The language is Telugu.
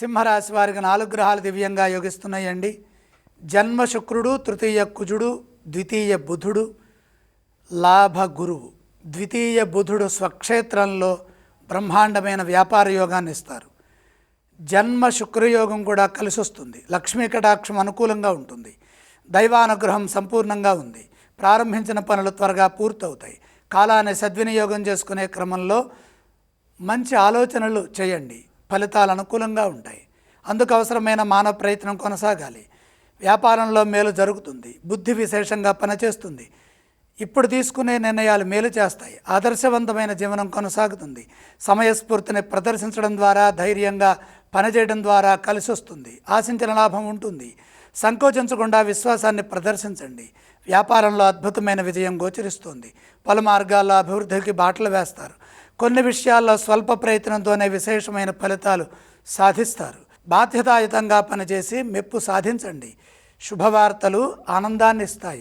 సింహరాశి వారికి నాలుగు గ్రహాలు దివ్యంగా యోగిస్తున్నాయండి. జన్మ శుక్రుడు తృతీయ కుజుడు ద్వితీయ బుధుడు లాభ గురువు. ద్వితీయ బుధుడు స్వక్షేత్రంలో బ్రహ్మాండమైన వ్యాపార యోగాన్ని ఇస్తారు. జన్మ శుక్రయోగం కూడా కలిసి వస్తుంది లక్ష్మీ కటాక్షం అనుకూలంగా ఉంటుంది. దైవానుగ్రహం సంపూర్ణంగా ఉంది. ప్రారంభించిన పనులు త్వరగా పూర్తవుతాయి. కాలాన్ని సద్వినియోగం చేసుకునే క్రమంలో మంచి ఆలోచనలు చేయండి. ఫలితాలు అనుకూలంగా ఉంటాయి. అందుకు అవసరమైన మానవ ప్రయత్నం కొనసాగాలి. వ్యాపారంలో మేలు జరుగుతుంది. బుద్ధి విశేషంగా పనిచేస్తుంది. ఇప్పుడు తీసుకునే నిర్ణయాలు మేలు చేస్తాయి. ఆదర్శవంతమైన జీవనం కొనసాగుతుంది. సమయస్ఫూర్తిని ప్రదర్శించడం ద్వారా ధైర్యంగా పనిచేయడం ద్వారా కలిసి వస్తుంది ఆశించిన లాభం ఉంటుంది. సంకోచించకుండా విశ్వాసాన్ని ప్రదర్శించండి. వ్యాపారంలో అద్భుతమైన విజయం గోచరిస్తుంది. పలు మార్గాల్లో అభివృద్ధికి బాటలు వేస్తారు. కొన్ని విషయాల్లో స్వల్ప ప్రయత్నంతోనే విశేషమైన ఫలితాలు సాధిస్తారు. బాధ్యతాయుతంగా పనిచేసి మెప్పు సాధించండి. శుభవార్తలు ఆనందాన్ని ఇస్తాయి